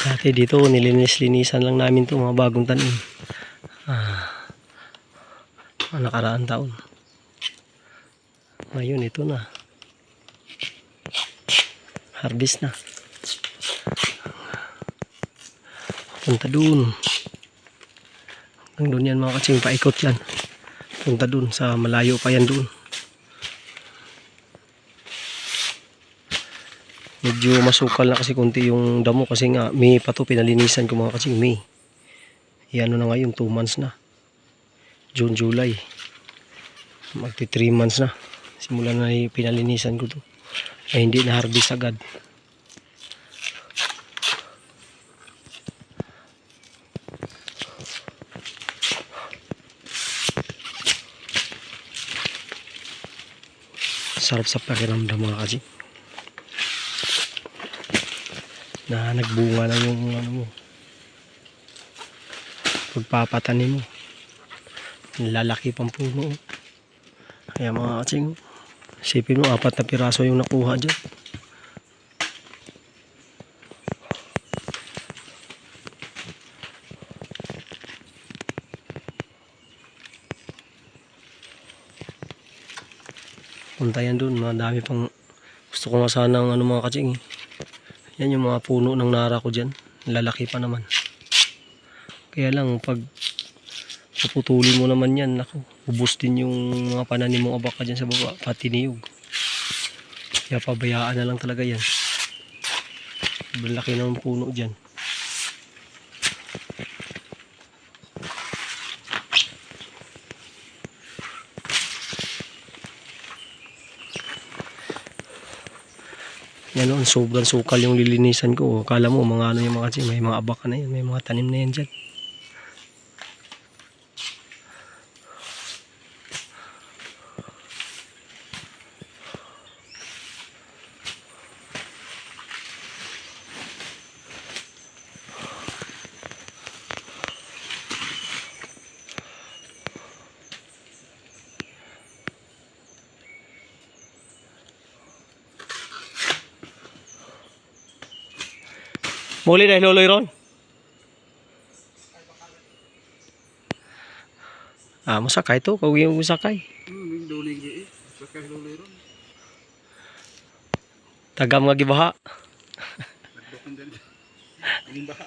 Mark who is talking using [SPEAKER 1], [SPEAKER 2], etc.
[SPEAKER 1] Dati dito, nilinis-linisan lang namin to mga bagong tanim. Ah, mga nakaraan taon. Ngayon, ito na. Harvest na. Punta dun. Hanggang doon yan mga katsing, paikot yan. Punta dun, sa malayo pa yan dun. Medyo masukal na kasi konti yung damo kasi nga May pa to pinalinisan ko mga kasing May. Yan na ngayon 2 months na. June, July. Magti 3 months na. Simula na yung pinalinisan ko to. Ay hindi na harvest agad. Sarap sa pakiramdam mga kasing. Na nagbunga na yung ano mo pagpapatanim mo. Lalaki pang puno. Kaya mga katsing sipin mo apat na piraso yung nakuha dyan. Punta yan dun madami pang gusto ko nga sana ng ano mga katsing eh yan yung mga puno ng nara ko dyan. Lalaki pa naman. Kaya lang, pag puputulin mo naman yan, ako, ubus din yung mga pananim mong abaka dyan sa baba, pati niyog. Kaya pabayaan na lang talaga yan. Malaki ng puno dyan. Yan noon, sobrang sukal yung lilinisan ko. Kala mo, mga ano yung mga kasi, may mga abaka na yan, may mga tanim na yan dyan. Muli dahil loloy ron. Ah, masakay to. Kawin mo sakay.
[SPEAKER 2] Hmm, duling di eh. Sakay luloy ron.
[SPEAKER 1] Tagam nga gibaha.
[SPEAKER 2] Nagdokan din. Ining baha.